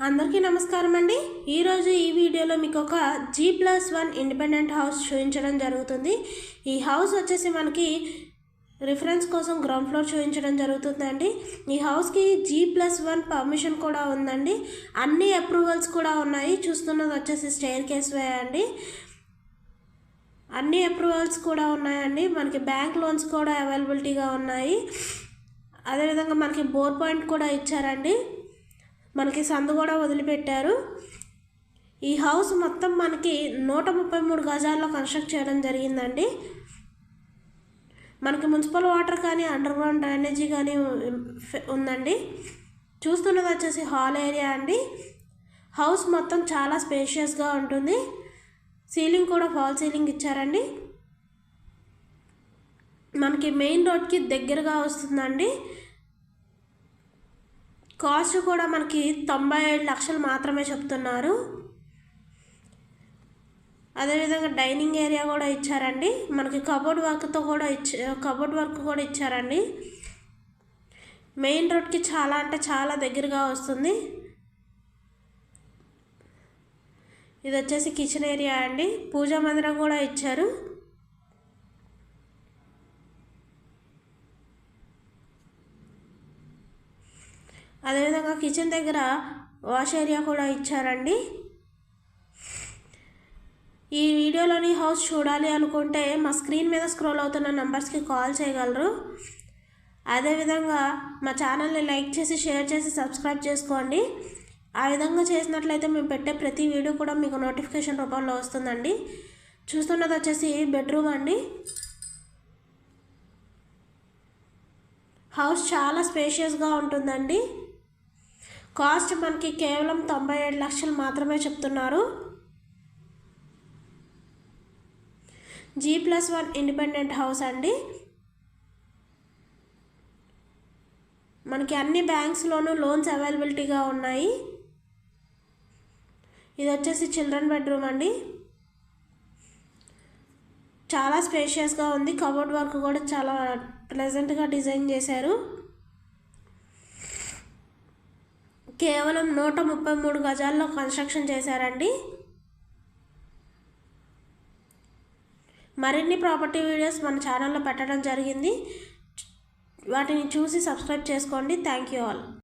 అందరికీ నమస్కారం అండి. ఈరోజు ఈ వీడియోలో మీకు ఒక G plus one independent house చూపించడం జరుగుతుంది. ఈ హౌస్ వచ్చేసి మనకి రిఫరెన్స్ కోసం గ్రౌండ్ ఫ్లోర్ చూపించడం జరుగుతుందండి. ఈ హౌస్కి జీ ప్లస్ వన్ పర్మిషన్ కూడా ఉందండి. అన్ని అప్రూవల్స్ కూడా ఉన్నాయి. చూస్తున్నది వచ్చేసి స్టేర్ కేస్ వే అండి. అన్ని అప్రూవల్స్ కూడా ఉన్నాయండి. మనకి బ్యాంక్ లోన్స్ కూడా అవైలబిలిటీగా ఉన్నాయి. అదేవిధంగా మనకి బోర్ పాయింట్ కూడా ఇచ్చారండి. మనకి సందు కూడా వదిలిపెట్టారు. ఈ హౌస్ మొత్తం మనకి నూట ముప్పై మూడు గజాల్లో కన్స్ట్రక్ట్ చేయడం జరిగిందండి. మనకి మున్సిపల్ వాటర్ కానీ అండర్ గ్రౌండ్ డ్రైనేజీ కానీ ఉందండి. చూస్తున్నది వచ్చేసి హాల్ ఏరియా అండి. హౌస్ మొత్తం చాలా స్పేషియస్గా ఉంటుంది. సీలింగ్ కూడా ఫాల్ సీలింగ్ ఇచ్చారండి. మనకి మెయిన్ రోడ్కి దగ్గరగా వస్తుందండి. కాస్ట్ కూడా మనకి తొంభై ఏడు లక్షలు మాత్రమే చెప్తున్నారు. అదేవిధంగా డైనింగ్ ఏరియా కూడా ఇచ్చారండి. మనకి కబోర్డ్ వర్క్తో కూడా ఇచ్చ కబోర్డ్ వర్క్ కూడా ఇచ్చారండి. మెయిన్ రోడ్కి చాలా అంటే చాలా దగ్గరగా వస్తుంది. ఇది వచ్చేసి కిచెన్ ఏరియా అండి. పూజా మందిరం కూడా ఇచ్చారు. అదేవిధంగా కిచెన్ దగ్గర వాష్ ఏరియా కూడా ఇచ్చారండి. ఈ వీడియోలోని హౌస్ చూడాలి అనుకుంటే మా స్క్రీన్ మీద స్క్రోల్ అవుతున్న నెంబర్స్కి కాల్ చేయగలరు. అదేవిధంగా మా ఛానల్ని లైక్ చేసి షేర్ చేసి సబ్స్క్రైబ్ చేసుకోండి. ఆ విధంగా చేసినట్లయితే మేము పెట్టే ప్రతి వీడియో కూడా మీకు నోటిఫికేషన్ రూపంలో వస్తుందండి. చూస్తున్నది వచ్చేసి బెడ్రూమ్ అండి. హౌస్ చాలా స్పేషియస్గా ఉంటుందండి. కాస్ట్ మనకి కేవలం తొంభై ఏడు లక్షలు మాత్రమే చెప్తున్నారు. G plus one independent house అండి. మనకి అన్ని బ్యాంక్స్లోనూ లోన్స్ అవైలబిలిటీగా ఉన్నాయి. ఇది వచ్చేసి చిల్డ్రన్ బెడ్రూమ్ అండి. చాలా స్పేషియస్గా ఉంది. కబోర్డ్ వర్క్ కూడా చాలా ప్లెజెంట్గా డిజైన్ చేశారు. కేవలం నూట ముప్పై మూడు గజాల్లో కన్స్ట్రక్షన్ చేశారండి. మరిన్ని ప్రాపర్టీ వీడియోస్ మన ఛానల్లో పెట్టడం జరిగింది. వాటిని చూసి సబ్స్క్రైబ్ చేసుకోండి. Thank you all.